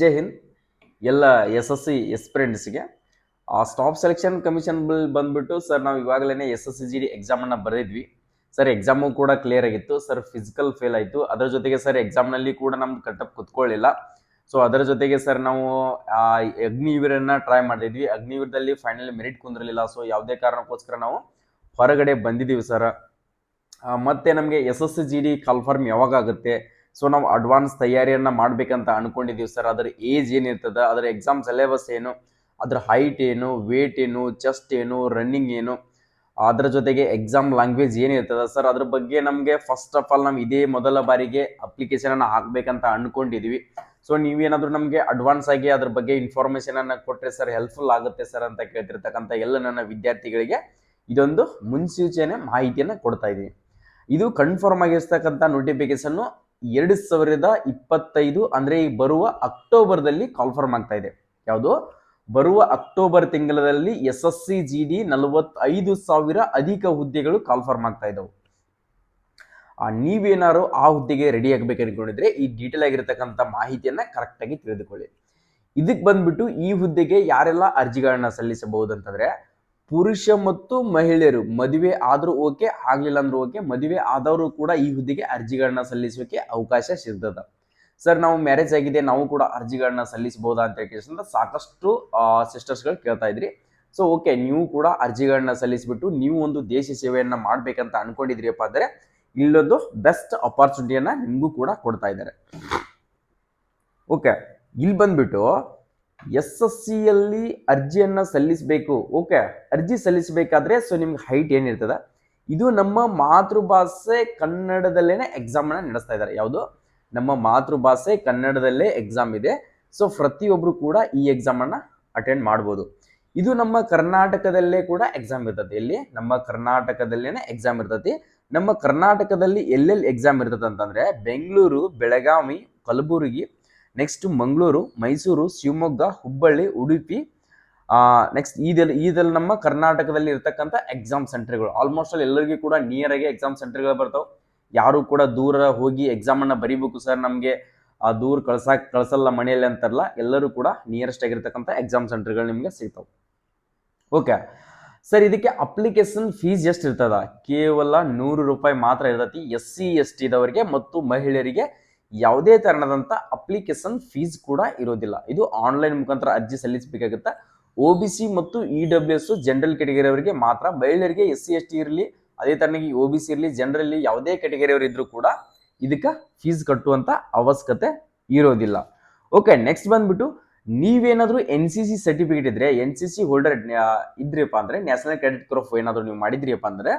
ಜೈ ಹಿಂದ್. ಎಲ್ಲ S S C ಎಸ್ಪಿರೆಂಟ್ಸ್ಗೆ ಆ ಸ್ಟಾಫ್ ಸೆಲೆಕ್ಷನ್ ಕಮಿಷನ್ ಬಿಲ್ ಬಂದ್ಬಿಟ್ಟು ಸರ್ ನಾವು ಇವಾಗಲೇ S S C G D ಎಕ್ಸಾಮನ್ನು ಬರೆದಿದ್ವಿ ಸರ್ ಎಕ್ಸಾಮು ಕೂಡ ಕ್ಲಿಯರ್ ಆಗಿತ್ತು. ಸರ್ ಫಿಸಿಕಲ್ ಫೇಲ್ ಆಯಿತು. ಅದರ ಜೊತೆಗೆ ಸರ್ ಎಕ್ಸಾಮ್ನಲ್ಲಿ ಕೂಡ ನಮ್ಗೆ ಕಟ್ಟಪ್ ಕುತ್ಕೊಳ್ಳಿಲ್ಲ ಸೊ ಅದರ ಜೊತೆಗೆ ಸರ್ ನಾವು ಅಗ್ನಿವೀರನ್ನ ಟ್ರೈ ಮಾಡಿದ್ವಿ. ಅಗ್ನಿವೀರದಲ್ಲಿ ಫೈನಲ್ ಮೆರಿಟ್ ಕುಂದಿರಲಿಲ್ಲ. ಸೊ ಯಾವುದೇ ಕಾರಣಕ್ಕೋಸ್ಕರ ನಾವು ಹೊರಗಡೆ ಬಂದಿದ್ದೀವಿ ಸರ್. ಮತ್ತೆ ನಮಗೆ S S C G D confirm ಯಾವಾಗ ಆಗುತ್ತೆ? ಸೊ ನಾವು ಅಡ್ವಾನ್ಸ್ ತಯಾರಿಯನ್ನ ಮಾಡ್ಬೇಕಂತ ಅನ್ಕೊಂಡಿದೀವಿ ಸರ್ ಅದರ ಏಜ್ ಏನಿರ್ತದ, ಅದರ ಎಕ್ಸಾಮ್ ಸಿಲೆಬಸ್ ಏನು, ಅದ್ರ ಹೈಟ್ ಏನು ವೇಟ್ ಏನು ಚೆಸ್ಟ್ ಏನು ರನ್ನಿಂಗ್ ಏನು, ಅದರ ಜೊತೆಗೆ ಎಕ್ಸಾಮ್ ಲ್ಯಾಂಗ್ವೇಜ್ ಏನಿರ್ತದ ಸರ್ ಅದ್ರ ಬಗ್ಗೆ ನಮಗೆ ಫಸ್ಟ್ ಆಫ್ ಆಲ್ ನಾವು ಇದೇ ಮೊದಲ ಬಾರಿಗೆ ಅಪ್ಲಿಕೇಶನ್ ಅನ್ನ ಹಾಕ್ಬೇಕಂತ ಅನ್ಕೊಂಡಿದೀವಿ ಸೊ ನೀವೇನಾದ್ರೂ ನಮಗೆ ಅಡ್ವಾನ್ಸ್ ಆಗಿ ಅದ್ರ ಬಗ್ಗೆ ಇನ್ಫಾರ್ಮೇಶನ್ ಅನ್ನ ಕೊಟ್ರೆ ಸರ್ ಹೆಲ್ಪ್ಫುಲ್ ಆಗುತ್ತೆ ಸರ್ ಅಂತ ಕೇಳ್ತಿರ್ತಕ್ಕಂಥ ಎಲ್ಲ ನನ್ನ ವಿದ್ಯಾರ್ಥಿಗಳಿಗೆ ಇದೊಂದು ಮುನ್ಸೂಚನೆ ಮಾಹಿತಿಯನ್ನು ಕೊಡ್ತಾ ಇದೀವಿ ಇದು ಕನ್ಫರ್ಮ್ ಆಗಿರ್ತಕ್ಕಂಥ ನೋಟಿಫಿಕೇಶನ್ ಎರಡು ಸಾವಿರದ ಇಪ್ಪತ್ತೈದು ಅಂದ್ರೆ ಈ ಬರುವ ಅಕ್ಟೋಬರ್ದಲ್ಲಿ ಕಾನ್ಫರ್ಮ್ ಆಗ್ತಾ ಇದೆ. ಯಾವುದು? ಬರುವ ಅಕ್ಟೋಬರ್ ತಿಂಗಳಲ್ಲಿ S S C, G D ನಲವತ್ತೈದು ಸಾವಿರ ಅಧಿಕ ಹುದ್ದೆಗಳು ಕಾನ್ಫರ್ಮ್ ಆಗ್ತಾ ಇದ್ದವು ನೀವೇನಾರು ಆ ಹುದ್ದೆಗೆ ರೆಡಿ ಆಗ್ಬೇಕು ಅನ್ಕೊಂಡಿದ್ರೆ ಈ ಡೀಟೇಲ್ ಆಗಿರ್ತಕ್ಕಂಥ ಮಾಹಿತಿಯನ್ನ ಕರೆಕ್ಟಾಗಿ ತಿಳಿದುಕೊಳ್ಳಿ. ಇದಕ್ಕೆ ಬಂದ್ಬಿಟ್ಟು ಈ ಹುದ್ದೆಗೆ ಯಾರೆಲ್ಲ ಅರ್ಜಿಗಳನ್ನ ಸಲ್ಲಿಸಬಹುದು ಅಂತಂದ್ರೆ ಪುರುಷ ಮತ್ತು ಮಹಿಳೆಯರು ಮದುವೆ ಆದರೂ ಓಕೆ, ಆಗ್ಲಿಲ್ಲ ಅಂದ್ರೂ ಓಕೆ, ಮದುವೆ ಆದವರು ಕೂಡ ಈ ಹುದ್ದೆಗೆ ಅರ್ಜಿಗಳನ್ನ ಸಲ್ಲಿಸೋಕೆ ಅವಕಾಶ ಸಿಗ್ತದ. ಸರ್, ನಾವು ಮ್ಯಾರೇಜ್ ಆಗಿದೆ, ನಾವು ಕೂಡ ಅರ್ಜಿಗಳನ್ನ ಸಲ್ಲಿಸಬಹುದಾ ಅಂತ ಕೇಳಿಸಿದ್ರೆ ಸಾಕಷ್ಟು ಸಿಸ್ಟರ್ಸ್ಗಳು ಕೇಳ್ತಾ ಇದ್ರಿ. ಸೊ ಓಕೆ ನೀವು ಕೂಡ ಅರ್ಜಿಗಳನ್ನ ಸಲ್ಲಿಸಿಬಿಟ್ಟು ನೀವು ಒಂದು ದೇಶ ಸೇವೆಯನ್ನ ಮಾಡ್ಬೇಕಂತ ಅನ್ಕೊಂಡಿದ್ರಿಯಪ್ಪ ಅಂದ್ರೆ ಇಲ್ಲೊಂದು ಬೆಸ್ಟ್ ಅಪರ್ಚುನಿಟಿಯನ್ನ ನಿಮಗೂ ಕೂಡ ಕೊಡ್ತಾ ಇದ್ದಾರೆ. ಓಕೆ ಇಲ್ಲಿ ಬಂದ್ಬಿಟ್ಟು ಎಸ್ ಎಸ್ ಸಿಯಲ್ಲಿ ಅರ್ಜಿಯನ್ನು ಸಲ್ಲಿಸಬೇಕು. ಓಕೆ, ಅರ್ಜಿ ಸಲ್ಲಿಸಬೇಕಾದ್ರೆ ಸೊ ನಿಮ್ಗೆ ಹೈಟ್ ಏನಿರ್ತದೆ? ಇದು ನಮ್ಮ ಮಾತೃಭಾಷೆ ಕನ್ನಡದಲ್ಲೇನೆ ಎಕ್ಸಾಮ್ ಅನ್ನ ನಡೆಸ್ತಾ ಇದ್ದಾರೆ ಯಾವುದು? ನಮ್ಮ ಮಾತೃಭಾಷೆ ಕನ್ನಡದಲ್ಲೇ ಎಕ್ಸಾಮ್ ಇದೆ. ಸೊ ಪ್ರತಿಯೊಬ್ರು ಕೂಡ ಈ ಎಕ್ಸಾಮ್ ಅನ್ನ ಅಟೆಂಡ್ ಮಾಡ್ಬೋದು. ಇದು ನಮ್ಮ ಕರ್ನಾಟಕದಲ್ಲೇ ಕೂಡ ಎಕ್ಸಾಮ್ ಇರ್ತದೆ. ಎಲ್ಲಿ? ನಮ್ಮ ಕರ್ನಾಟಕದಲ್ಲೇನೆ ಎಕ್ಸಾಮ್ ಇರ್ತತಿ ನಮ್ಮ ಕರ್ನಾಟಕದಲ್ಲಿ ಎಲ್ಲೆಲ್ಲಿ ಎಕ್ಸಾಮ್ ಇರ್ತದೆ ಅಂತಂದ್ರೆ, ಬೆಂಗಳೂರು, ಬೆಳಗಾವಿ, ಕಲಬುರಗಿ ನೆಕ್ಸ್ಟ್ ಮಂಗಳೂರು ಮೈಸೂರು ಶಿವಮೊಗ್ಗ ಹುಬ್ಬಳ್ಳಿ ಉಡುಪಿ ನೆಕ್ಸ್ಟ್ ಇದೆಲ್ಲ ಇದೆಲ್ಲ ನಮ್ಮ ಕರ್ನಾಟಕದಲ್ಲಿ ಇರ್ತಕ್ಕಂಥ ಎಕ್ಸಾಮ್ ಸೆಂಟರ್ಗಳು ಆಲ್ಮೋಸ್ಟ್ ಅಲ್ಲಿ ಎಲ್ಲರಿಗೂ ಕೂಡ ನಿಯರ್ ಆಗಿ ಎಕ್ಸಾಮ್ ಸೆಂಟರ್ಗಳು ಬರ್ತಾವೆ. ಯಾರು ಕೂಡ ದೂರ ಹೋಗಿ ಎಕ್ಸಾಮ್ ಅನ್ನ ಬರಿಬೇಕು ಸರ್ ನಮಗೆ. ಆ, ದೂರ ಕಳ್ಸಾಕ್, ಕಳ್ಸಲ್ಲ ಮನೆಯಲ್ಲಿ ಅಂತಾರಲ್ಲ, ಎಲ್ಲರೂ ಕೂಡ ನಿಯರೆಸ್ಟ್ ಆಗಿರ್ತಕ್ಕಂಥ ಎಕ್ಸಾಮ್ ಸೆಂಟರ್ಗಳು ನಿಮಗೆ ಸಿಗ್ತಾವೆ. ಓಕೆ ಸರ್ ಇದಕ್ಕೆ ಅಪ್ಲಿಕೇಶನ್ ಫೀಸ್ ಎಷ್ಟು ಇರ್ತದ? ಕೇವಲ ನೂರು ರೂಪಾಯಿ ಮಾತ್ರ ಇರ್ತತಿ ಎಸ್ ಸಿ ಎಸ್ ಟಿದವರಿಗೆ ಮತ್ತು ಮಹಿಳೆಯರಿಗೆ ಯಾವುದೇ ತರಹದಂಥ ಅಪ್ಲಿಕೇಶನ್ ಫೀಸ್ ಕೂಡ ಇರೋದಿಲ್ಲ. ಇದು ಆನ್ಲೈನ್ ಮುಖಾಂತರ ಅರ್ಜಿ ಸಲ್ಲಿಸಬೇಕಾಗುತ್ತೆ. ಒ ಬಿ ಸಿ ಮತ್ತು E W S general category ಅವರಿಗೆ ಮಾತ್ರ ಮಹಿಳೆಯರಿಗೆ ಎಸ್ ಸಿ ಎಸ್ ಟಿ ಇರಲಿ, ಅದೇ ತರನಾಗಿ ಒ ಬಿ ಸಿ ಇರಲಿ ಜನರಲ್ಲಿ ಯಾವುದೇ ಕೆಟಗರಿ ಅವರು ಇದ್ರೂ ಕೂಡ ಇದಕ್ಕೆ ಫೀಸ್ ಕಟ್ಟುವಂಥ ಅವಶ್ಯಕತೆ ಇರೋದಿಲ್ಲ. ಓಕೆ ನೆಕ್ಸ್ಟ್ ಬಂದ್ಬಿಟ್ಟು ನೀವೇನಾದರೂ ಎನ್ ಸಿ ಸಿ ಸರ್ಟಿಫಿಕೇಟ್ ಇದ್ರೆ ಎನ್ ಸಿ ಸಿ ಹೋಲ್ಡರ್ ಇದ್ರಿಯಪ್ಪ ಅಂದರೆ ನ್ಯಾಷನಲ್ ಕ್ರೆಡಿಟ್ ಕ್ರಾಫ್ ಏನಾದರೂ ನೀವು ಮಾಡಿದ್ರಿಯಪ್ಪ ಅಂದ್ರೆ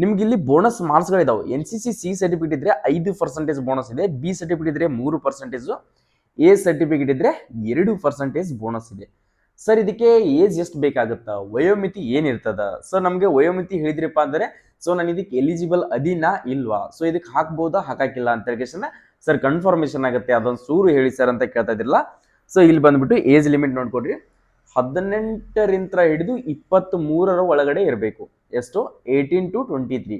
ನಿಮ್ಗೆ ಇಲ್ಲಿ bonus ಮಾರ್ಕ್ಸ್ಗಳಿದಾವೆ N C C C certificate ಇದ್ರೆ ಐದು ಪರ್ಸೆಂಟೇಜ್ ಬೋನಸ್ ಇದೆ ಬಿ ಸರ್ಟಿಫಿಕೇಟ್ ಇದ್ರೆ ಮೂರು ಪರ್ಸೆಂಟೇಜು ಎ ಸರ್ಟಿಫಿಕೇಟ್ ಇದ್ರೆ ಎರಡು ಪರ್ಸೆಂಟೇಜ್ ಬೋನಸ್ ಇದೆ. ಸರ್ ಇದಕ್ಕೆ ಏಜ್ ಎಷ್ಟು ಬೇಕಾಗುತ್ತಾ? ವಯೋಮಿತಿ ಏನಿರ್ತದ? ಸೊ ನಮಗೆ ವಯೋಮಿತಿ ಹೇಳಿದ್ರಪ್ಪ ಅಂದ್ರೆ ಸೊ ನಾನು ಇದಕ್ಕೆ ಎಲಿಜಿಬಲ್ ಅದಿನಾ ಇಲ್ವಾ? ಸೊ ಇದಕ್ಕೆ ಹಾಕ್ಬೋದಾ, ಹಾಕಾಕಿಲ್ಲ ಅಂತ ಹೇಳಿ ಸರ್ ಕನ್ಫರ್ಮೇಶನ್ ಆಗುತ್ತೆ. ಅದೊಂದು ಸೂರು ಹೇಳಿ ಸರ್ ಅಂತ ಕೇಳ್ತಾ ಇದ್ರಲ್ಲ ಸೊ ಇಲ್ಲಿ ಬಂದ್ಬಿಟ್ಟು ಏಜ್ ಲಿಮಿಟ್ ನೋಡ್ಕೊಡ್ರಿ. ಹದಿನೆಂಟರಿಂದ ಹಿಡಿದು ಇಪ್ಪತ್ತ್ ಮೂರರ ಒಳಗಡೆ ಇರಬೇಕು. ಎಷ್ಟು? ಏಯ್ಟೀನ್ ಟು ಟ್ವೆಂಟಿ ತ್ರೀ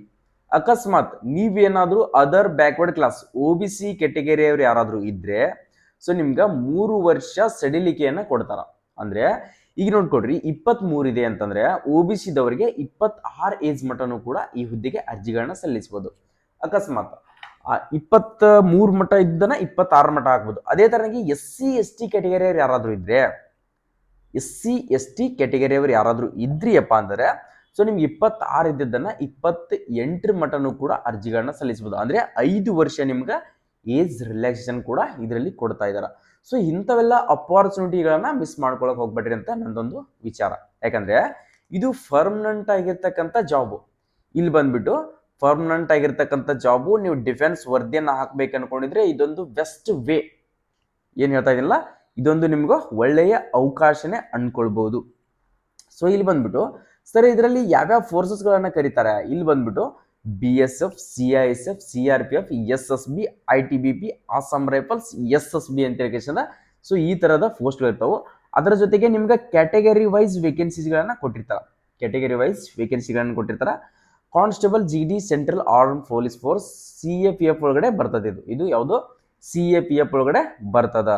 ಅಕಸ್ಮಾತ್ ನೀವೇನಾದ್ರೂ other backward class O B C ಕೆಟಗರಿಯವ್ರು ಯಾರಾದರೂ ಇದ್ದರೆ ಸೊ ನಿಮ್ಗೆ ಮೂರು ವರ್ಷ ಸಡಿಲಿಕೆಯನ್ನ ಕೊಡ್ತಾರ. ಅಂದ್ರೆ, ಈಗ ನೋಡ್ಕೊಡ್ರಿ ಇಪ್ಪತ್ತ್ ಇದೆ ಅಂತಂದ್ರೆ ಒ ಬಿ ಸಿದವರಿಗೆ ಇಪ್ಪತ್ತಾರು ಏಜ್ ಮಟನೂ ಕೂಡ ಈ ಹುದ್ದೆಗೆ ಅರ್ಜಿಗಳನ್ನ ಸಲ್ಲಿಸಬಹುದು ಅಕಸ್ಮಾತ್ ಇಪ್ಪತ್ತ ಮೂರು ಮಟ ಇದ್ದನ ಇಪ್ಪತ್ತಾರು ಮಠ ಹಾಕ್ಬೋದು. ಅದೇ ತರನಾಗಿ ಎಸ್ ಸಿ ಎಸ್ ಟಿ ಕೆಟಗರಿಯವ್ರು ಯಾರಾದರೂ ಇದ್ರೆ ಎಸ್ ಸಿ ಎಸ್ ಟಿ ಕೆಟಗರಿಯವರು ಯಾರಾದ್ರೂ ಇದ್ರಿಯಪ್ಪ ಅಂದ್ರೆ ಸೊ ನಿಮ್ಗೆ ಇಪ್ಪತ್ತಾರು ಇದ್ದಿದ್ದನ್ನ ಇಪ್ಪತ್ತ ಎಂಟರ ಮಟನೂ ಕೂಡ ಅರ್ಜಿಗಳನ್ನ ಸಲ್ಲಿಸಬಹುದು. ಅಂದ್ರೆ ಐದು ವರ್ಷ ನಿಮ್ಗೆ ಏಜ್ ರಿಲ್ಯಾಕ್ಸೇಷನ್ ಕೂಡ ಇದರಲ್ಲಿ ಕೊಡ್ತಾ ಇದ್ದಾರೆ ಸೊ ಇಂಥವೆಲ್ಲ ಅಪಾರ್ಚುನಿಟಿಗಳನ್ನ ಮಿಸ್ ಮಾಡ್ಕೊಳಕ್ ಹೋಗ್ಬೇಡ್ರಿ ಅಂತ ನಂದೊಂದು ವಿಚಾರ. ಯಾಕಂದ್ರೆ ಇದು ಪರ್ಮನೆಂಟ್ ಆಗಿರ್ತಕ್ಕಂಥ ಜಾಬು ಇಲ್ಲಿ ಬಂದ್ಬಿಟ್ಟು ಪರ್ಮನೆಂಟ್ ಆಗಿರ್ತಕ್ಕಂಥ ಜಾಬು ನೀವು ಡಿಫೆನ್ಸ್ ವರದಿಯನ್ನು ಹಾಕ್ಬೇಕು ಅನ್ಕೊಂಡಿದ್ರೆ ಇದೊಂದು ಬೆಸ್ಟ್ ವೇ ಏನ್ ಹೇಳ್ತಾ ಇದ್ದಿಲ್ಲ ಇದೊಂದು ನಿಮ್ಗೆ ಒಳ್ಳೆಯ ಅವಕಾಶನೇ ಅನ್ಕೊಳ್ಬಹುದು. ಸೊ ಇಲ್ಲಿ ಬಂದ್ಬಿಟ್ಟು ಸರ್, ಇದರಲ್ಲಿ ಯಾವ್ಯಾವ ಫೋರ್ಸಸ್ಗಳನ್ನು ಕರೀತಾರೆ? ಇಲ್ಲಿ ಬಂದ್ಬಿಟ್ಟು B S F C I S F C R P F S S B I T B P Assam rifles S S B ಅಂತ ಹೇಳಿ ಸೊ ಈ ತರದ ಪೋಸ್ಟ್ಗಳು ಇರ್ತಾವೆ. ಅದರ ಜೊತೆಗೆ ನಿಮ್ಗೆ ಕ್ಯಾಟಗರಿ ವೈಸ್ ವೇಕೆನ್ಸೀಸ್ಗಳನ್ನ ಕೊಟ್ಟಿರ್ತಾರೆ. ಕ್ಯಾಟಗರಿ ವೈಸ್ ವೇಕೆನ್ಸಿಗಳನ್ನು ಕೊಟ್ಟಿರ್ತಾರೆ. Constable G D central arm police force C A P F ಒಳಗಡೆ ಬರ್ತದೆ ಇದು. ಇದು ಯಾವುದು? ಸಿ ಎ ಪಿ ಎಫ್ ಒಳಗಡೆ ಬರ್ತದ.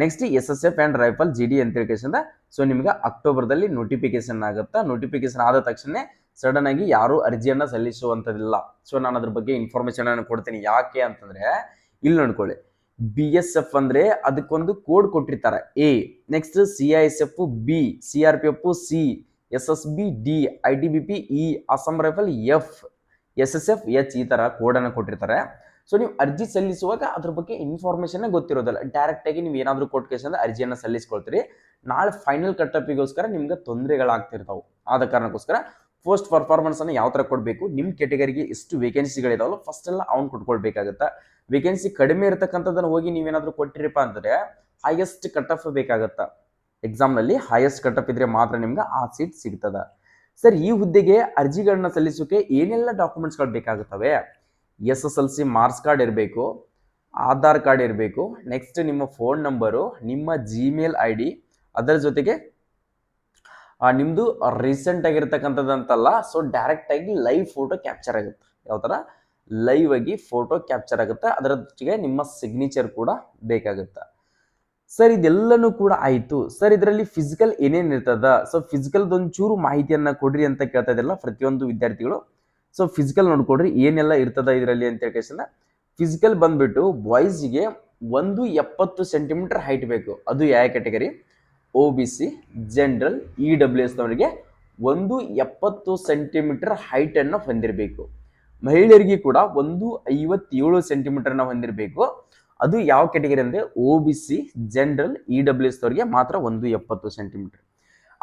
Next S S F and rifle G D ಅಂತ ಸೊ ನಿಮ್ಗೆ ಅಕ್ಟೋಬರ್ದಲ್ಲಿ ನೋಟಿಫಿಕೇಶನ್ ಆಗುತ್ತಾ? ನೋಟಿಫಿಕೇಶನ್ ಆದ ತಕ್ಷಣ ಸಡನ್ ಆಗಿ ಯಾರು ಅರ್ಜಿಯನ್ನು ಸಲ್ಲಿಸುವಂಥದ್ದಿಲ್ಲ. ಸೊ ನಾನು ಅದ್ರ ಬಗ್ಗೆ ಇನ್ಫಾರ್ಮೇಶನ್ ಅನ್ನು ಕೊಡ್ತೀನಿ. ಯಾಕೆ ಅಂತಂದ್ರೆ, ಇಲ್ಲಿ ನೋಡ್ಕೊಳ್ಳಿ. ಬಿ ಎಸ್ ಎಫ್ ಅಂದ್ರೆ ಅದಕ್ಕೊಂದು ಕೋಡ್ ಕೊಟ್ಟಿರ್ತಾರೆ. A next C I S F B C R P F C S S B D I T B P E Assam rifle F S S F H ಈ ತರ code ಅನ್ನು ಕೊಟ್ಟಿರ್ತಾರೆ. So ನೀವು ಅರ್ಜಿ ಸಲ್ಲಿಸುವಾಗ ಅದ್ರ ಬಗ್ಗೆ ಇನ್ಫಾರ್ಮೇಶನ್ ಗೊತ್ತಿರೋದಿಲ್ಲ. ಡೈರೆಕ್ಟ್ ಆಗಿ ನೀವು ಏನಾದರೂ ಕೇಸ್ ಅಂದ್ರೆ ಅರ್ಜಿಯನ್ನು ಸಲ್ಲಿಸ್ಕೊಳ್ತೀರಿ. ನಾಳೆ ಫೈನಲ್ ಕಟ್ಟಪ್ಪಿಗೋಸ್ಕರ ನಿಮ್ಗೆ ತೊಂದರೆಗಳಾಗ್ತಿರ್ತಾವೆ. ಆದ ಕಾರಣಕ್ಕೋಸ್ಕರ ಪೋಸ್ಟ್ ಪರ್ಫಾರ್ಮೆನ್ಸ್ ಅನ್ನು ಯಾವ ತರ ಕೊಡಬೇಕು ನಿಮ್ಮ ಕೆಟಗರಿಗೆ ಎಷ್ಟು ವೇಕೆನ್ಸಿಗಳಿದಾವಲ್ಲ ಫಸ್ಟ್ ಎಲ್ಲ ಅವ್ನು ಕೊಟ್ಕೊಳ್ಬೇಕಾಗತ್ತೆ. ವೇಕೆನ್ಸಿ ಕಡಿಮೆ ಇರತಕ್ಕಂಥದ್ದನ್ನು ಹೋಗಿ ನೀವೇನಾದರೂ ಕೊಟ್ಟಿರಪ್ಪ ಅಂದರೆ ಹೈಯೆಸ್ಟ್ ಕಟ್ ಆಫ್ ಬೇಕಾಗತ್ತ. ಎಕ್ಸಾಮ್ನಲ್ಲಿ ಹೈಯೆಸ್ಟ್ ಕಟ್ ಆಫ್ ಇದ್ರೆ ಮಾತ್ರ ನಿಮ್ಗೆ ಆ ಸೀಟ್ ಸಿಗ್ತದೆ. ಸರ್, ಈ ಹುದ್ದೆಗೆ ಅರ್ಜಿಗಳನ್ನ ಸಲ್ಲಿಸೋಕೆ ಏನೆಲ್ಲ ಡಾಕ್ಯುಮೆಂಟ್ಸ್ಗಳು ಬೇಕಾಗುತ್ತವೆ? S S L C marks card ಇರಬೇಕು, ಆಧಾರ್ ಕಾರ್ಡ್ ಇರಬೇಕು ನೆಕ್ಸ್ಟ್ ನಿಮ್ಮ ಫೋನ್ ನಂಬರು ನಿಮ್ಮ ಜಿಮೇಲ್ ಐ ಡಿ ಅದರ ಜೊತೆಗೆ ನಿಮ್ಮದು ರೀಸೆಂಟ್ ಆಗಿರ್ತಕ್ಕಂಥದ್ದಂತಲ್ಲ ಸೊ ಡೈರೆಕ್ಟಾಗಿ ಲೈವ್ ಫೋಟೋ ಕ್ಯಾಪ್ಚರ್ ಆಗುತ್ತೆ. ಯಾವ ಥರ ಲೈವ್ ಆಗಿ ಫೋಟೋ ಕ್ಯಾಪ್ಚರ್ ಆಗುತ್ತೆ. ಅದರ ಜೊತೆಗೆ ನಿಮ್ಮ ಸಿಗ್ನೇಚರ್ ಕೂಡ ಬೇಕಾಗುತ್ತೆ. ಸರ್ ಇದೆಲ್ಲನೂ ಕೂಡ ಆಯಿತು. ಸರ್ ಇದರಲ್ಲಿ ಫಿಸಿಕಲ್ ಏನೇನು ಇರ್ತದ? ಸೊ ಫಿಸಿಕಲ್ ಚೂರು ಮಾಹಿತಿಯನ್ನು ಕೊಡ್ರಿ ಅಂತ ಕೇಳ್ತಾ ಇದೆಲ್ಲ ಪ್ರತಿಯೊಂದು ವಿದ್ಯಾರ್ಥಿಗಳು. ಸೊ ಫಿಸಿಕಲ್ ನೋಡ್ಕೊಡ್ರಿ ಏನೆಲ್ಲ ಇರ್ತದ ಇದರಲ್ಲಿ ಅಂತ ಹೇಳ್ಕೇಶನ ಫಿಸಿಕಲ್ ಬಂದ್ಬಿಟ್ಟು ಬಾಯ್ಸ್ಗೆ ಒಂದು ಎಪ್ಪತ್ತು ಸೆಂಟಿಮೀಟರ್ ಹೈಟ್ ಬೇಕು. ಅದು ಯಾವ category O B C general E W ಎಸ್ನವರಿಗೆ ಒಂದು ಎಪ್ಪತ್ತು ಸೆಂಟಿಮೀಟರ್ ಹೈಟನ್ನು ಹೊಂದಿರಬೇಕು. ಮಹಿಳೆಯರಿಗೆ ಕೂಡ ಒಂದು ಐವತ್ತೇಳು ಸೆಂಟಿಮೀಟರ್ನ ಹೊಂದಿರಬೇಕು. ಅದು ಯಾವ ಕ್ಯಾಟಗರಿ ಅಂದರೆ? O B C general E W S ಮಾತ್ರ ಒಂದು ಎಪ್ಪತ್ತು ಸೆಂಟಿಮೀಟರ್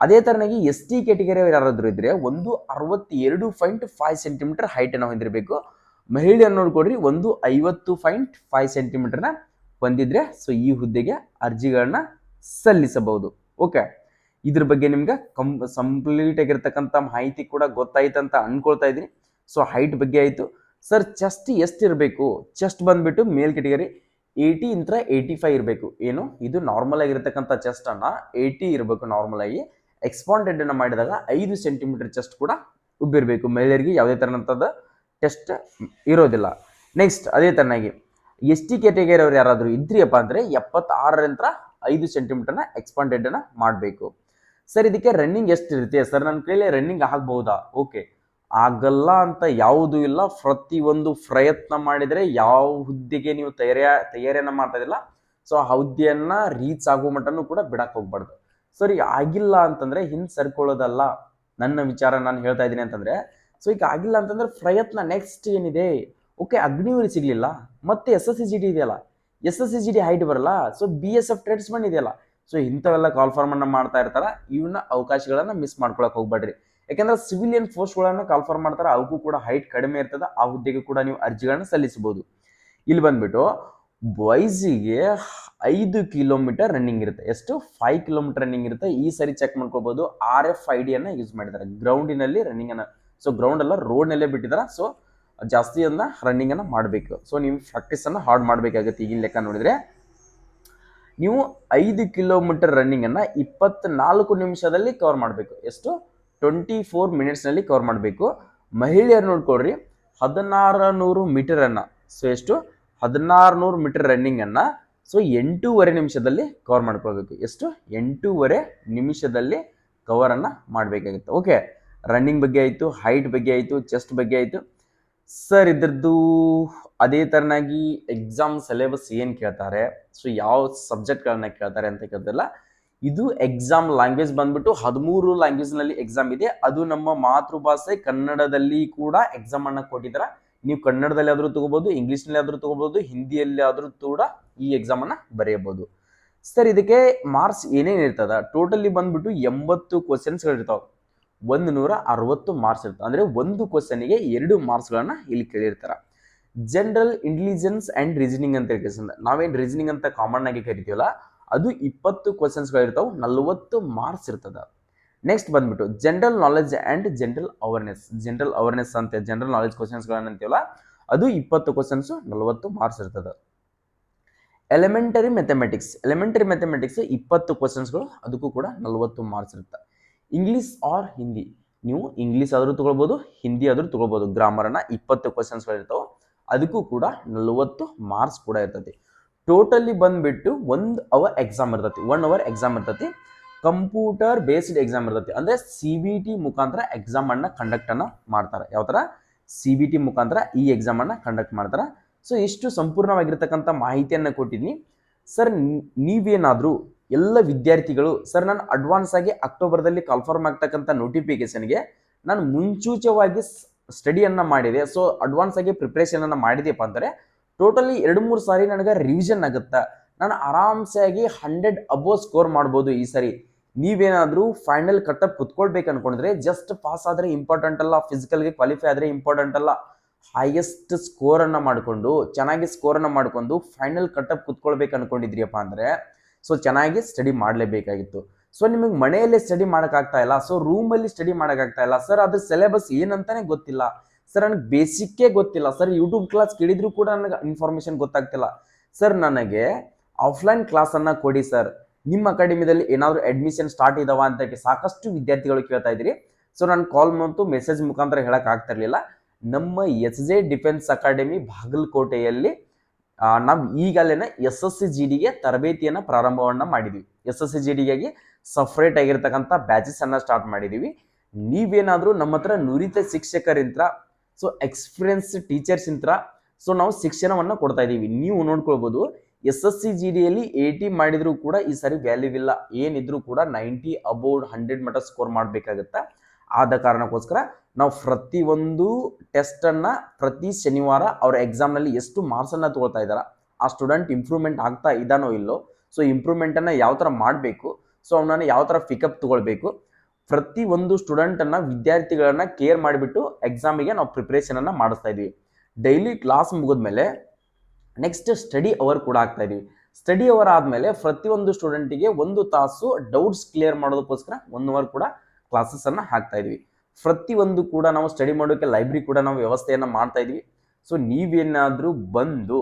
ಅದೇ ತರನಾಗಿ ಎಸ್ ಟಿ ಕ್ಯಾಟಗರಿ ಯಾರಾದರೂ ಇದ್ರೆ ಒಂದು ಅರವತ್ತೆರಡು ಪಾಯಿಂಟ್ ಫೈವ್ ಸೆಂಟಿಮೀಟರ್ ಹೈಟನ್ನು ಹೊಂದಿರಬೇಕು. ಮಹಿಳೆಯನ್ನು ನೋಡ್ಕೊಡ್ರಿ ಒಂದು ಐವತ್ತು ಪಾಯಿಂಟ್ ಫೈವ್ ಸೆಂಟಿಮೀಟರ್ನ ಹೊಂದಿದ್ರೆ ಸೊ ಈ ಹುದ್ದೆಗೆ ಅರ್ಜಿಗಳನ್ನ ಸಲ್ಲಿಸಬಹುದು. ಓಕೆ ಇದ್ರ ಬಗ್ಗೆ ನಿಮ್ಗೆ ಕಂ ಸಂಪ್ಲೀಟ್ ಆಗಿರ್ತಕ್ಕಂಥ ಮಾಹಿತಿ ಕೂಡ ಗೊತ್ತಾಯ್ತು ಅಂತ ಅನ್ಕೊಳ್ತಾ ಇದ್ದೀನಿ. ಸೊ ಹೈಟ್ ಬಗ್ಗೆ ಆಯಿತು. ಸರ್ ಚೆಸ್ಟ್ ಎಷ್ಟು ಇರಬೇಕು? ಚೆಸ್ಟ್ ಬಂದ್ಬಿಟ್ಟು ಮೇಲ್ ಕೆಟಗರಿ ಏಯ್ಟಿ ಇಂತ್ರ ಏಯ್ಟಿ ಫೈವ್ ಇರಬೇಕು. ಏನು? ಇದು ನಾರ್ಮಲ್ ಆಗಿರ್ತಕ್ಕಂಥ ಚೆಸ್ಟ್ ಅನ್ನ ಏಯ್ಟಿ ಇರಬೇಕು ನಾರ್ಮಲ್ ಆಗಿ. ಎಕ್ಸ್ಪಾಂಡೆಡ್ ಅನ್ನು ಮಾಡಿದಾಗ ಐದು ಸೆಂಟಿಮೀಟರ್ ಚೆಸ್ಟ್ ಕೂಡ ಉಬ್ಬಿರಬೇಕು. ಮಹಿಳೆಯರಿಗೆ ಯಾವುದೇ ತರನಂತದ ಟೆಸ್ಟ್ ಇರೋದಿಲ್ಲ. ನೆಕ್ಸ್ಟ್ ಅದೇ ತರನಾಗಿ ಎಸ್ ಟಿ ಕ್ಯಾಟಗರಿ ಅವ್ರು ಯಾರಾದರೂ ಇದ್ರಿಯಪ್ಪ ಅಂದರೆ ಎಪ್ಪತ್ತಾರರಿಂದ ಐದು ಸೆಂಟಿಮೀಟರ್ನ ಎಕ್ಸ್ಪಾಂಡೆಡ್ ಅನ್ನ ಮಾಡಬೇಕು. ಸರ್, ಇದಕ್ಕೆ ರನ್ನಿಂಗ್ ಎಷ್ಟು ಇರುತ್ತೆ? ಸರ್, ನನ್ನ ಕೈಲಿ ರನ್ನಿಂಗ್ ಆಗ್ಬೋದಾ ಓಕೆ ಆಗಲ್ಲ ಅಂತ ಯಾವುದೂ ಇಲ್ಲ. ಪ್ರತಿಯೊಂದು ಪ್ರಯತ್ನ ಮಾಡಿದರೆ ಯಾವ ಹುದ್ದೆಗೆ ನೀವು ತಯಾರಿಯ ತಯಾರಿಯನ್ನು ಮಾಡ್ತಾ ಇದಿಲ್ಲ ಸೊ ಆ ಹುದ್ದೆಯನ್ನು ರೀಚ್ ಆಗೋ ಮಟ್ಟನೂ ಕೂಡ ಬಿಡಕ್ಕೆ ಹೋಗ್ಬಾರ್ದು. ಸರ್, ಆಗಿಲ್ಲ ಅಂತಂದ್ರೆ ಹಿಂದೆ ಸರ್ಕೊಳ್ಳೋದಲ್ಲ. ನನ್ನ ವಿಚಾರ ನಾನು ಹೇಳ್ತಾ ಇದ್ದೀನಿ ಅಂತಂದ್ರೆ ಸೊ ಈಗ ಆಗಿಲ್ಲ ಅಂತಂದ್ರೆ ಪ್ರಯತ್ನ ನೆಕ್ಸ್ಟ್ ಏನಿದೆ? ಓಕೆ ಅಗ್ನಿವೀರ್ ಸಿಗ್ಲಿಲ್ಲ, ಮತ್ತೆ S S C G D ಇದೆಯಲ್ಲ. S S C G D height ಬರಲ್ಲ so B S F tradesman ಇದೆಯಲ್ಲ. ಸೊ ಇಂಥವೆಲ್ಲ ಕಾಲ್ ಫಾರ್ಮ್ ಅನ್ನ ಮಾಡ್ತಾ ಇರ್ತಾರ ಇವನ್ನ ಅವಕಾಶಗಳನ್ನ ಮಿಸ್ ಮಾಡ್ಕೊಳಕ್ ಹೋಗ್ಬೇಡ್ರಿ. ಯಾಕಂದ್ರೆ ಸಿವಿಲಿಯನ್ ಪೋಸ್ಟ್ಗಳನ್ನ ಕಾಲ್ ಫಾರ್ಮ್ ಮಾಡ್ತಾರೆ ಅವಕ್ಕೂ ಕೂಡ ಹೈಟ್ ಕಡಿಮೆ ಇರ್ತದೆ, ಆ ಹುದ್ದೆಗೆ ಕೂಡ ನೀವು ಅರ್ಜಿಗಳನ್ನ ಸಲ್ಲಿಸಬಹುದು. ಇಲ್ಲಿ ಬಂದ್ಬಿಟ್ಟು ಬಾಯ್ಸಿಗೆ ಐದು ಕಿಲೋಮೀಟರ್ ರನ್ನಿಂಗ್ ಇರುತ್ತೆ. ಎಷ್ಟು? ಫೈವ್ ಕಿಲೋಮೀಟರ್ ರನ್ನಿಂಗ್ ಇರುತ್ತೆ. ಈ ಸರಿ ಚೆಕ್ ಮಾಡ್ಕೋಬಹುದು ಆರ್ ಎಫ್ ಐ ಡಿ ಅನ್ನ ಯೂಸ್ ಮಾಡಿದ್ದಾರೆ. ಗ್ರೌಂಡಿನಲ್ಲಿ ರನ್ನಿಂಗ್ ಅನ್ನ. ಸೊ ಗ್ರೌಂಡ್ ಎಲ್ಲ ರೋಡ್ ನಲ್ಲೇ ಬಿಟ್ಟಿದ್ದಾರೆ ಸೊ ಜಾಸ್ತಿ ಅನ್ನ ರನ್ನಿಂಗ್ ಅನ್ನ ಮಾಡಬೇಕು. ಸೊ ನೀವು ಪ್ರಾಕ್ಟೀಸ್ ಅನ್ನ ಹಾರ್ಡ್ ಮಾಡಬೇಕಾಗುತ್ತೆ ಈಗಿನ ಲೆಕ್ಕ ನೋಡಿದ್ರೆ. ನೀವು ಐದು ಕಿಲೋಮೀಟರ್ ರನ್ನಿಂಗ್ ಅನ್ನ ಇಪ್ಪತ್ನಾಲ್ಕು ನಿಮಿಷದಲ್ಲಿ ಕವರ್ ಮಾಡಬೇಕು. ಎಷ್ಟು? ಟ್ವೆಂಟಿ ಫೋರ್ ಮಿನಿಟ್ಸ್ನಲ್ಲಿ ಕವರ್ ಮಾಡಬೇಕು. ಮಹಿಳೆಯರು ನೋಡ್ಕೊಡ್ರಿ ಹದಿನಾರು ನೂರು ಮೀಟರ್ ಅನ್ನ. ಸೊ ಎಷ್ಟು? ಹದಿನಾರು ನೂರು ಮೀಟರ್ ರನ್ನಿಂಗ್ ಅನ್ನ ಸೊ ಎಂಟೂವರೆ ನಿಮಿಷದಲ್ಲಿ ಕವರ್ ಮಾಡ್ಕೊಳ್ಬೇಕು. ಎಷ್ಟು? ಎಂಟೂವರೆ ನಿಮಿಷದಲ್ಲಿ ಕವರ್ ಅನ್ನ ಮಾಡಬೇಕಾಗುತ್ತೆ. ಓಕೆ ರನ್ನಿಂಗ್ ಬಗ್ಗೆ ಆಯಿತು ಹೈಟ್ ಬಗ್ಗೆ ಆಯಿತು ಚೆಸ್ಟ್ ಬಗ್ಗೆ ಆಯಿತು. ಸರ್ ಇದ್ರದ್ದು ಅದೇ ತರನಾಗಿ ಎಕ್ಸಾಮ್ ಸಿಲೆಬಸ್ ಏನು ಕೇಳ್ತಾರೆ? ಸೊ ಯಾವ ಸಬ್ಜೆಕ್ಟ್ಗಳನ್ನ ಕೇಳ್ತಾರೆ ಅಂತ ಕೇಳ್ತಿಲ್ಲ. ಇದು ಎಕ್ಸಾಮ್ ಲ್ಯಾಂಗ್ವೇಜ್ ಬಂದ್ಬಿಟ್ಟು ಹದಿಮೂರು ಲ್ಯಾಂಗ್ವೇಜ್ನಲ್ಲಿ ಎಕ್ಸಾಮ್ ಇದೆ. ಅದು ನಮ್ಮ ಮಾತೃಭಾಷೆ ಕನ್ನಡದಲ್ಲಿ ಕೂಡ ಎಕ್ಸಾಮ್ ಅನ್ನ ಕೊಟ್ಟಿದ್ದಾರೆ ನೀವು ಕನ್ನಡದಲ್ಲಿ ಆದರೂ ತಗೋಬಹುದು ಇಂಗ್ಲೀಷ್ನಲ್ಲಿ ಆದರೂ ತಗೋಬಹುದು ಹಿಂದಿಯಲ್ಲಿ ಆದರೂ ಕೂಡ ಈ ಎಕ್ಸಾಮ್ ಅನ್ನ ಬರೆಯಬಹುದು ಸರ್, ಇದಕ್ಕೆ ಮಾರ್ಕ್ಸ್ ಏನೇನು ಇರ್ತದ? ಟೋಟಲಿ ಬಂದ್ಬಿಟ್ಟು ಎಂಬತ್ತು ಕ್ವಶನ್ಸ್ಗಳಿರ್ತಾವೆ ಒಂದು ನೂರ ಅರವತ್ತು ಮಾರ್ಕ್ಸ್ ಇರ್ತವೆ. ಅಂದ್ರೆ ಒಂದು ಕ್ವಶನ್ಗೆ ಎರಡು ಮಾರ್ಕ್ಸ್ಗಳನ್ನ ಇಲ್ಲಿ ಕೇಳಿರ್ತಾರ. ಜನರಲ್ ಇಂಟೆಲಿಜೆನ್ಸ್ ಅಂಡ್ ರೀಸನಿಂಗ್ ಅಂತ ಹೇಳ್ತೀವಿ ನಾವೇನು ರೀಸನಿಂಗ್ ಅಂತ ಕಾಮನ್ ಆಗಿ ಕರಿತೀವಲ್ಲ, ಅದು ಇಪ್ಪತ್ತು ಕ್ವಶನ್ಸ್ಗಳಿರ್ತಾವೆ ನಲವತ್ತು ಮಾರ್ಕ್ಸ್ ಇರ್ತದ. ನೆಕ್ಸ್ಟ್ ಬಂದ್ಬಿಟ್ಟು general knowledge and general awareness general awareness ಅಂತ ಜನರಲ್ ನಾಲೆಜ್ ಕ್ವಶನ್ಸ್ಗಳನ್ನ ಅಂತೀವಲ್ಲ, ಅದು ಇಪ್ಪತ್ತು ಕ್ವಶನ್ಸ್ ನಲವತ್ತು ಮಾರ್ಕ್ಸ್ ಇರ್ತದೆ. ಎಲಿಮೆಂಟರಿ ಮೆಥಮೆಟಿಕ್ಸ್ ಎಲಿಮೆಂಟರಿ ಮೆಥಮೆಟಿಕ್ಸ್ ಇಪ್ಪತ್ತು ಕ್ವಶನ್ಸ್ಗಳು ಅದಕ್ಕೂ ಕೂಡ ನಲವತ್ತು ಮಾರ್ಕ್ಸ್ ಇರುತ್ತೆ ಇಂಗ್ಲೀಷ್ ಆರ್ ಹಿಂದಿ ನೀವು ಇಂಗ್ಲೀಷ್ ಆದರೂ ತಗೊಳ್ಬೋದು ಹಿಂದಿ ಆದರೂ ತೊಗೊಳ್ಬೋದು. ಗ್ರಾಮರನ್ನ ಇಪ್ಪತ್ತು ಕ್ವಶನ್ಸ್ಗಳಿರ್ತಾವೆ ಅದಕ್ಕೂ ಕೂಡ ನಲವತ್ತು ಮಾರ್ಕ್ಸ್ ಕೂಡ ಇರ್ತದೆ ಟೋಟಲಿ ಬಂದ್ಬಿಟ್ಟು ಒಂದು ಅವರ್ ಎಕ್ಸಾಮ್ ಇರ್ತೈತಿ ಒನ್ ಅವರ್ ಎಕ್ಸಾಮ್ ಇರ್ತೈತಿ. ಕಂಪ್ಯೂಟರ್ ಬೇಸ್ಡ್ ಎಕ್ಸಾಮ್ ಇರ್ತೈತಿ. ಅಂದ್ರೆ ಸಿ ಬಿ ಟಿ ಮುಖಾಂತರ ಎಕ್ಸಾಮ್ ಅನ್ನ ಕಂಡಕ್ಟ್ ಅನ್ನ ಮಾಡ್ತಾರೆ. ಯಾವ ತರ? ಸಿ ಬಿ ಟಿ ಮುಖಾಂತರ ಈ ಎಕ್ಸಾಮ್ ಅನ್ನ ಕಂಡಕ್ಟ್ ಮಾಡ್ತಾರೆ. ಸೊ ಇಷ್ಟು ಸಂಪೂರ್ಣವಾಗಿರ್ತಕ್ಕಂಥ ಮಾಹಿತಿಯನ್ನ ಕೊಟ್ಟಿದ್ದೀನಿ ಸರ್ ನೀವೇನಾದರೂ ಎಲ್ಲ ವಿದ್ಯಾರ್ಥಿಗಳು ಸರ್ ನಾನು ಅಡ್ವಾನ್ಸ್ ಆಗಿ ಅಕ್ಟೋಬರ್ದಲ್ಲಿ ಕನ್ಫರ್ಮ್ ಆಗ್ತಕ್ಕಂಥ ನೋಟಿಫಿಕೇಶನ್ಗೆ ನಾನು ಮುಂಚೂಚವಾಗಿ ಸ್ಟಡಿಯನ್ನು ಮಾಡಿದೆ. ಸೊ ಅಡ್ವಾನ್ಸ್ ಆಗಿ ಪ್ರಿಪ್ರೇಷನ್ ಅನ್ನು ಮಾಡಿದೆಯಪ್ಪ ಅಂದರೆ ಟೋಟಲಿ ಎರಡು ಮೂರು ಸಾರಿ ನನಗೆ ರಿವಿಷನ್ ಆಗುತ್ತೆ? ನಾನು ಆರಾಮ್ಸೆ ಆಗಿ ಹಂಡ್ರೆಡ್ ಅಬೋವ್ ಸ್ಕೋರ್ ಮಾಡ್ಬೋದು ಈ ಸರಿ. ನೀವೇನಾದರೂ ಫೈನಲ್ ಕಟ್ಟಪ್ ಕುತ್ಕೊಳ್ಬೇಕು ಅನ್ಕೊಂಡ್ರೆ ಜಸ್ಟ್ ಪಾಸ್ ಆದರೆ ಇಂಪಾರ್ಟೆಂಟ್ ಅಲ್ಲ ಫಿಸಿಕಲ್ಗೆ ಕ್ವಾಲಿಫೈ ಆದರೆ ಇಂಪಾರ್ಟೆಂಟ್ ಅಲ್ಲ. ಹೈಯೆಸ್ಟ್ ಸ್ಕೋರನ್ನು ಮಾಡಿಕೊಂಡು, ಚೆನ್ನಾಗಿ ಸ್ಕೋರನ್ನು ಮಾಡಿಕೊಂಡು ಫೈನಲ್ ಕಟ್ಟಪ್ ಕುತ್ಕೊಳ್ಬೇಕು ಅನ್ಕೊಂಡಿದ್ರಿಯಪ್ಪ ಅಂದರೆ ಸೊ ಚೆನ್ನಾಗಿ ಸ್ಟಡಿ ಮಾಡಲೇಬೇಕಾಗಿತ್ತು. ಸೊ ನಿಮಗೆ ಮನೆಯಲ್ಲೇ ಸ್ಟಡಿ ಮಾಡೋಕ್ಕಾಗ್ತಾ ಇಲ್ಲ ಸೊ ರೂಮಲ್ಲಿ ಸ್ಟಡಿ ಮಾಡೋಕ್ಕಾಗ್ತಾ ಇಲ್ಲ. ಸರ್ ಅದ್ರ ಸಿಲೆಬಸ್ ಏನಂತಾನೆ ಗೊತ್ತಿಲ್ಲ. ಸರ್ ನನಗೆ ಬೇಸಿಕ್ಕೇ ಗೊತ್ತಿಲ್ಲ. ಸರ್ ಯೂಟ್ಯೂಬ್ ಕ್ಲಾಸ್ ಕೇಳಿದ್ರು ಕೂಡ ನನಗೆ ಇನ್ಫಾರ್ಮೇಷನ್ ಗೊತ್ತಾಗ್ತಿಲ್ಲ. ಸರ್ ನನಗೆ ಆಫ್ಲೈನ್ ಕ್ಲಾಸನ್ನು ಕೊಡಿ ಸರ್ ನಿಮ್ಮ ಅಕಾಡೆಮಿದಲ್ಲಿ ಏನಾದರೂ ಅಡ್ಮಿಷನ್ ಸ್ಟಾರ್ಟ್ ಇದಾವ ಅಂತ ಸಾಕಷ್ಟು ವಿದ್ಯಾರ್ಥಿಗಳು ಕೇಳ್ತಾ ಇದ್ದೀರಿ. ಸೊ ನಾನು ಕಾಲ್ ಮತ್ತು ಮೆಸೇಜ್ ಮುಖಾಂತರ ಹೇಳಕ್ ಇರಲಿಲ್ಲ. ನಮ್ಮ ಎಸ್ ಜೆ ಡಿಫೆನ್ಸ್ ಅಕಾಡೆಮಿ ಬಾಗಲಕೋಟೆಯಲ್ಲಿ ನಾವು ಈಗಲೇನೆ ಎಸ್ ಎಸ್ ಸಿ ಜಿ ಡಿಗೆ ತರಬೇತಿಯನ್ನು ಪ್ರಾರಂಭವನ್ನು ಮಾಡಿದ್ವಿ. ಎಸ್ ಎಸ್ ಸಿ ಜಿ ಡಿಗಾಗಿ ಸಪ್ರೇಟ್ ಆಗಿರ್ತಕ್ಕಂಥ ಬ್ಯಾಚಸ್ ಅನ್ನ ಸ್ಟಾರ್ಟ್ ಮಾಡಿದೀವಿ. ನೀವೇನಾದರೂ ನಮ್ಮ ಹತ್ರ ನುರಿತ ಶಿಕ್ಷಕರಿಂತ್ರ ಸೊ ಎಕ್ಸ್ಪೀರಿಯನ್ಸ್ ಟೀಚರ್ಸ್ ಇಂತ್ರ ಸೊ ನಾವು ಶಿಕ್ಷಣವನ್ನು ಕೊಡ್ತಾ ಇದ್ದೀವಿ ನೀವು ನೋಡ್ಕೊಳ್ಬೋದು ಎಸ್ ಎಸ್ ಸಿ ಜಿ ಡಿಯಲ್ಲಿ ಏಯ್ಟಿ ಮಾಡಿದ್ರು ಕೂಡ ಈ ಸಾರಿ ವ್ಯಾಲ್ಯೂ ಇಲ್ಲ. ಏನಿದ್ರು ಕೂಡ ninety above hundred meter score ಮಾಡಬೇಕಾಗತ್ತೆ. ಆದ ಕಾರಣಕ್ಕೋಸ್ಕರ ನಾವು ಪ್ರತಿಯೊಂದು ಟೆಸ್ಟನ್ನು ಪ್ರತಿ ಶನಿವಾರ ಅವ್ರ ಎಕ್ಸಾಮ್ನಲ್ಲಿ ಎಷ್ಟು ಮಾರ್ಕ್ಸನ್ನು ತಗೊಳ್ತಾ ಇದ್ದಾರೆ, ಆ ಸ್ಟೂಡೆಂಟ್ ಇಂಪ್ರೂವ್ಮೆಂಟ್ ಆಗ್ತಾ ಇದ್ದಾನೋ ಇಲ್ಲೋ ಸೊ ಇಂಪ್ರೂವ್ಮೆಂಟನ್ನು ಯಾವ ಥರ ಮಾಡಬೇಕು ಸೊ ಅವನನ್ನು ಯಾವ ಥರ ಪಿಕಪ್ ತಗೊಳ್ಬೇಕು ಪ್ರತಿ ಒಂದು ಸ್ಟೂಡೆಂಟನ್ನು ವಿದ್ಯಾರ್ಥಿಗಳನ್ನು ಕೇರ್ ಮಾಡಿಬಿಟ್ಟು ಎಕ್ಸಾಮಿಗೆ ನಾವು ಪ್ರಿಪ್ರೇಷನನ್ನು ಮಾಡಿಸ್ತಾ ಇದ್ವಿ. ಡೈಲಿ ಕ್ಲಾಸ್ ಮುಗಿದ್ಮೇಲೆ ನೆಕ್ಸ್ಟ್ ಸ್ಟಡಿ ಅವರ್ ಕೂಡ ಆಗ್ತಾ ಇದೀವಿ. ಸ್ಟಡಿ ಅವರ್ ಆದಮೇಲೆ ಪ್ರತಿಯೊಂದು ಸ್ಟೂಡೆಂಟಿಗೆ ಒಂದು ತಾಸು ಡೌಟ್ಸ್ ಕ್ಲಿಯರ್ ಮಾಡೋದಕ್ಕೋಸ್ಕರ ಒನ್ ಅವರ್ ಕೂಡ ಕ್ಲಾಸಸ್ ಅನ್ನ ಹಾಕ್ತಾ ಇದೀವಿ. ಪ್ರತಿಯೊಂದು ಕೂಡ ನಾವು ಸ್ಟಡಿ ಮಾಡೋಕ್ಕೆ ಲೈಬ್ರರಿ ಕೂಡ ನಾವು ವ್ಯವಸ್ಥೆಯನ್ನು ಮಾಡ್ತಾ ಇದೀವಿ. ಸೊ ನೀವೇನಾದರೂ ಬಂದು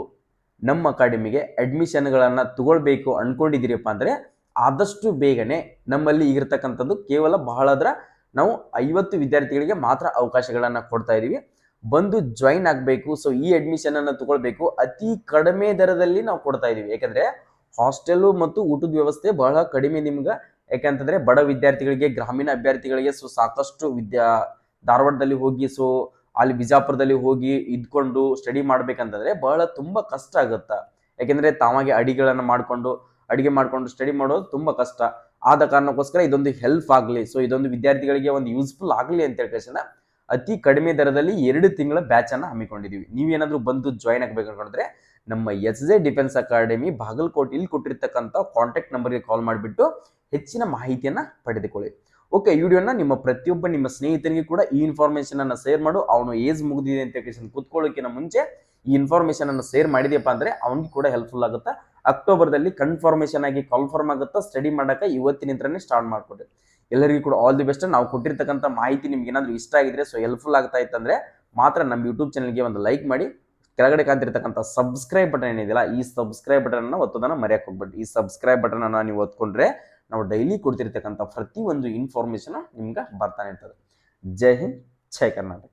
ನಮ್ಮ ಅಕಾಡೆಮಿಗೆ ಅಡ್ಮಿಷನ್ಗಳನ್ನು ತಗೊಳ್ಬೇಕು ಅನ್ಕೊಂಡಿದ್ದೀರಪ್ಪ ಅಂದರೆ ಆದಷ್ಟು ಬೇಗನೆ ನಮ್ಮಲ್ಲಿ ಇರತಕ್ಕಂಥದ್ದು ಕೇವಲ ಬಹಳದ್ರ ನಾವು ಐವತ್ತು ವಿದ್ಯಾರ್ಥಿಗಳಿಗೆ ಮಾತ್ರ ಅವಕಾಶಗಳನ್ನು ಕೊಡ್ತಾ ಇದೀವಿ. ಬಂದು ಜಾಯಿನ್ ಆಗಬೇಕು ಸೊ ಈ ಅಡ್ಮಿಷನ್ ಅನ್ನು ತಗೊಳ್ಬೇಕು, ಅತಿ ಕಡಿಮೆ ದರದಲ್ಲಿ ನಾವು ಕೊಡ್ತಾ ಇದೀವಿ. ಯಾಕಂದ್ರೆ ಹಾಸ್ಟೆಲು ಮತ್ತು ಊಟದ ವ್ಯವಸ್ಥೆ ಬಹಳ ಕಡಿಮೆ ನಿಮ್ಗೆ. ಯಾಕಂತಂದ್ರೆ ಬಡ ವಿದ್ಯಾರ್ಥಿಗಳಿಗೆ, ಗ್ರಾಮೀಣ ಅಭ್ಯರ್ಥಿಗಳಿಗೆ ಸೊ ಸಾಕಷ್ಟು ವಿದ್ಯಾ, ಧಾರವಾಡದಲ್ಲಿ ಹೋಗಿ ಸೊ ಅಲ್ಲಿ ಬಿಜಾಪುರದಲ್ಲಿ ಹೋಗಿ ಇದ್ಕೊಂಡು ಸ್ಟಡಿ ಮಾಡ್ಬೇಕಂತಂದ್ರೆ ಬಹಳ ತುಂಬಾ ಕಷ್ಟ ಆಗುತ್ತಾ? ಯಾಕೆಂದ್ರೆ ತಾವಾಗೆ ಅಡಿಗೆಗಳನ್ನು ಮಾಡ್ಕೊಂಡು, ಅಡಿಗೆ ಮಾಡ್ಕೊಂಡು ಸ್ಟಡಿ ಮಾಡೋದು ತುಂಬಾ ಕಷ್ಟ. ಆದ ಕಾರಣಕ್ಕೋಸ್ಕರ ಇದೊಂದು ಹೆಲ್ಪ್ ಆಗಲಿ ಸೊ ಇದೊಂದು ವಿದ್ಯಾರ್ಥಿಗಳಿಗೆ ಒಂದು ಯೂಸ್ಫುಲ್ ಆಗಲಿ ಅಂತ ಹೇಳ್ಕೇಶನ ಅತಿ ಕಡಿಮೆ ದರದಲ್ಲಿ ಎರಡು ತಿಂಗಳ ಬ್ಯಾಚ್ ಅನ್ನ ಹಮ್ಮಿಕೊಂಡಿದೀವಿ. ನೀವೇನಾದರೂ ಬಂದು ಜಾಯ್ನ್ ಆಗಬೇಕು ಅನ್ಕೊಂಡ್ರೆ ನಮ್ಮ S J defence academy Bagalkote ಇಲ್ಲಿ ಕೊಟ್ಟಿರ್ತಕ್ಕಂಥ ಕಾಂಟ್ಯಾಕ್ಟ್ ನಂಬರ್ಗೆ ಕಾಲ್ ಮಾಡಿಬಿಟ್ಟು ಹೆಚ್ಚಿನ ಮಾಹಿತಿಯನ್ನ ಪಡೆದುಕೊಳ್ಳಿ. ಓಕೆ ವಿಡಿಯೋನ ನಿಮ್ಮ ಪ್ರತಿಯೊಬ್ಬ ನಿಮ್ಮ ಸ್ನೇಹಿತನಿಗೆ ಕೂಡ ಈ ಇನ್ಫಾರ್ಮೇಶನ್ ಅನ್ನು ಶೇರ್ ಮಾಡು. ಅವನು ಏಜ್ ಮುಗಿದಿದೆ ಅಂತ ಕೇಳಿ ಕೂತ್ಕೊಳ್ಳೋಕ್ಕಿಂತ ಮುಂಚೆ ಈ ಇನ್ಫಾರ್ಮೇಶನ್ ಅನ್ನು ಶೇರ್ ಮಾಡಿದ್ಯಪ್ಪ ಅಂದ್ರೆ ಅವನಿಗೆ ಕೂಡ ಹೆಲ್ಪ್ಫುಲ್ ಆಗುತ್ತೆ? ಅಕ್ಟೋಬರ್ದಲ್ಲಿ ಕನ್ಫರ್ಮೇಶನ್ ಆಗಿ ಕನ್ಫರ್ಮ್ ಆಗುತ್ತಾ? ಸ್ಟಡಿ ಮಾಡಕ್ಕೆ ಇವತ್ತಿನಿಂದನೇ ಸ್ಟಾರ್ಟ್ ಮಾಡ್ಕೊಡಿ ಎಲ್ಲರಿಗೂ ಕೂಡ ಆಲ್ ದಿ ಬೆಸ್ಟ್ ನಾವು ಕೊಟ್ಟಿರ್ತಕ್ಕಂಥ ಮಾಹಿತಿ ನಿಮ್ಗೆ ಏನಾದರೂ ಇಷ್ಟ ಆಗಿದ್ರೆ ಸೊ ಹೆಲ್ಪ್ಫುಲ್ ಆಗ್ತಾ ಇತ್ತಂದ್ರೆ ಮಾತ್ರ ನಮ್ಮ ಯೂಟ್ಯೂಬ್ ಚಾನಲ್ಗೆ ಒಂದು ಲೈಕ್ ಮಾಡಿ. ಕೆಳಗಡೆ ಕಾಣ್ತಿರ್ತಕ್ಕಂಥ ಸಬ್ಸ್ಕ್ರೈಬ್ ಬಟನ್ ಏನಿದೆಯಲ್ಲ, ಈ ಸಬ್ಸ್ಕ್ರೈಬ್ ಬಟನ್ ಅನ್ನ ಒತ್ತೋದನ್ನ ಮರೆಯಕ್ಕೆ ಹೋಗ್ಬಿಟ್ಟು ಈ ಸಬ್ಸ್ಕ್ರೈಬ್ ಬಟನ್ ಅನ್ನ ನೀವು ಒತ್ಕೊಂಡ್ರೆ ನಾವು ಡೈಲಿ ಕೊಡ್ತಿರ್ತಕ್ಕಂಥ ಪ್ರತಿ ಒಂದು ಇನ್ಫಾರ್ಮೇಶನ್ ನಿಮ್ಗೆ ಬರ್ತಾನೆ ಇರ್ತದೆ. ಜೈ ಹಿಂದ್, ಜೈ ಕರ್ನಾಟಕ.